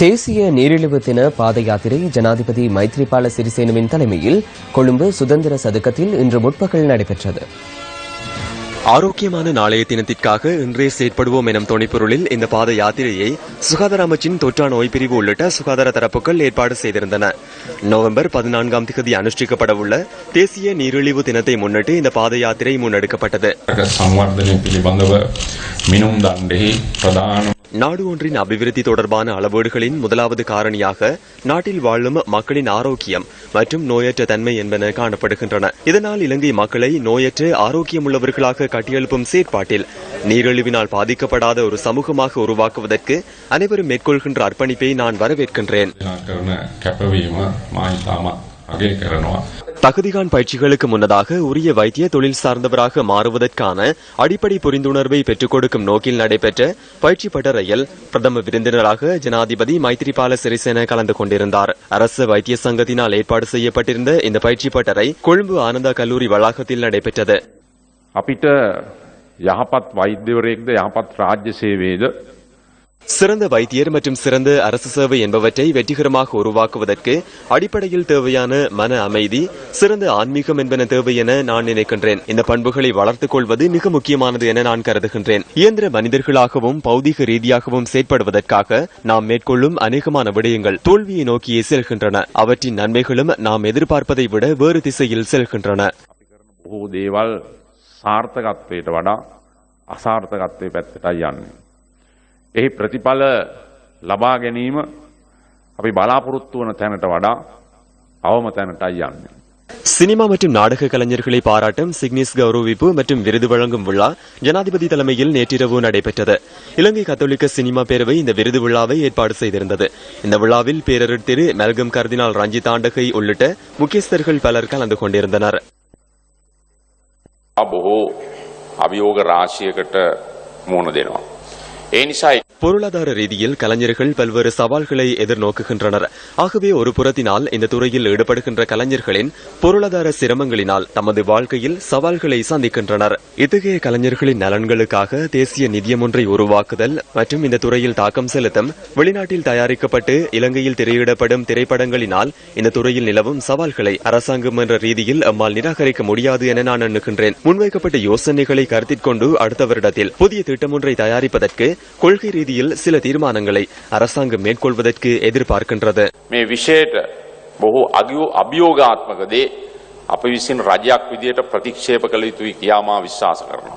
தேசிய நீரிழிவு தின பாத யாத்திரை ஜனாதிபதி மைத்ரிபால சிறிசேனவின் தலைமையில் கொழும்பு சுதந்திர சதுக்கத்தில் இன்று முற்பகல் நடைபெற்றது. ஆரோக்கியமான நாளைய தினத்திற்காக இன்றே செயற்படுவோம் எனும் துணைப்பொருளில் இந்த பாத யாத்திரையை சுகாதார அமைச்சின் தொற்றா நோய் பிரிவு உள்ளிட்ட சுகாதார தரப்புகள் ஏற்பாடு செய்திருந்தன. நவம்பர் பதினான்காம் தேதி அனுஷ்டிக்கப்படவுள்ள தேசிய நீரிழிவு தினத்தை முன்னிட்டு இந்த பாத யாத்திரை முன்னெடுக்கப்பட்டது நாடு ஒன்றின் அபிவிருத்தி தொடர்பான அளவீடுகளின் முதலாவது காரணியாக நாட்டில் வாழும் மக்களின் ஆரோக்கியம் மற்றும் நோயற்ற தன்மை என்பன காணப்படுகின்றன. இதனால் இலங்கை மக்களை நோயற்ற ஆரோக்கியமுள்ளவர்களாக கட்டியெழுப்பும் செயற்பாட்டில் நீரிழிவினால் பாதிக்கப்படாத ஒரு சமூகமாக உருவாக்குவதற்கு அனைவரும் மேற்கொள்கின்ற அர்ப்பணிப்பை நான் வரவேற்கின்றேன். කරන කැපවීම මාහිතාමත් අගේ කරනවා. தகுதிகான் பயிற்சிகளுக்கு முன்னதாக உரிய வைத்திய தொழில் சார்ந்தவராக மாறுவதற்கான அடிப்படை புரிந்துணர்வை பெற்றுக் கொடுக்கும் நோக்கில் நடைபெற்ற பயிற்சி பட்டறையில் பிரதம விருந்தினராக ஜனாதிபதி மைத்ரிபால சிறிசேன கலந்து கொண்டிருந்தார் அரசு வைத்திய சங்கத்தினால் ஏற்பாடு செய்யப்பட்டிருந்த இந்த பயிற்சி பட்டறை கொழும்பு ஆனந்தா கல்லூரி வளாகத்தில் நடைபெற்றது අපිට යහපත් වෛද්‍යවරයෙක්ද යහපත් රාජ්‍ය සේවේද சிறந்த வைத்தியர் மற்றும் சிறந்த அரசு சேவை என்பவற்றை வெற்றிகரமாக உருவாக்குவதற்கு அடிப்படையில் தேவையான மன அமைதி சிறந்த ஆன்மீகம் என்பன தேவை என நான் நினைக்கின்றேன் இந்த பண்புகளை வளர்த்துக் கொள்வது மிக முக்கியமானது என நான் கருதுகின்றேன் இயந்திர மனிதர்களாகவும் பௌதிக ரீதியாகவும் செயற்படுவதற்காக நாம் மேற்கொள்ளும் அநேகமான விடயங்கள் தோல்வியை நோக்கியே செல்கின்றன அவற்றின் நன்மைகளும் நாம் எதிர்பார்ப்பதை விட வேறு திசையில் செல்கின்றன බොහෝ දේවල් සාර්ථකත්වයට වඩා අසාර්ථකත්වය පැත්තටයි යන්නේ. එහි ප්‍රතිඵල ලබා ගැනීම අපි බලාපොරොත්තු වන තැනට වඩා අවම තැනටයි යන්නේ. சினிமா மற்றும் நாடக கலைஞர்களை பாராட்டும் சிக்னிஸ் கௌரவிப்பு மற்றும் விருது வழங்கும் விழா ஜனாதிபதி தலைமையில் நேற்றிரவு நடைபெற்றது இலங்கை கத்தோலிக்க சினிமா பேரவை இந்த விருது விழாவை ஏற்பாடு செய்திருந்தது இந்த விழாவில் பேரரர் திரு மெல்கம் கர்தினால் ரஞ்சித் ஆண்டகை உள்ளிட்ட முக்கியஸ்தர்கள் பலர் கலந்து கொண்டிருந்தனர் බොහෝ අභියෝග රාශියකට මුහුණ දෙනවා. ඒ නිසා பொருளாதார ரீதியில் கலைஞர்கள் பல்வேறு சவால்களை எதிர்நோக்குகின்றனர். ஆகவே ஒரு புறத்தினால் இந்த துறையில் ஈடுபடுகின்ற கலைஞர்களின் பொருளாதார சிரமங்களினால் தமது வாழ்க்கையில் சவால்களை சந்திக்கின்றனர். இத்தகைய கலைஞர்களின் நலன்களுக்காக தேசிய நிதியம் ஒன்றை உருவாக்குதல் மற்றும் இந்த துறையில் தாக்கம் செலுத்தும் வெளிநாட்டில் தயாரிக்கப்பட்டு இலங்கையில் திரையிடப்படும் திரைப்படங்களினால் இந்த துறையில் நிலவும் சவால்களை அரசாங்கம் என்ற ரீதியில் அம்மால் நிராகரிக்க முடியாது என நான் எண்ணுகின்றேன். முன்வைக்கப்பட்ட யோசனைகளை கருத்தில் கொண்டு அடுத்த வருடத்தில் புதிய திட்டம் ஒன்றை தயாரிப்பதற்கு கொள்கை ரீதியில் சில தீர்மானங்களை அரசாங்கம் மேற்கொள்வதற்கு எதிர்பார்க்கின்றது මේ විෂයට බොහෝ අගියෝ අභියෝගාත්මක දේ අප විසින් රජයක් විදියට ප්‍රතික්ෂේප කළ යුතුයි කියාමා විශ්වාස කරනවා.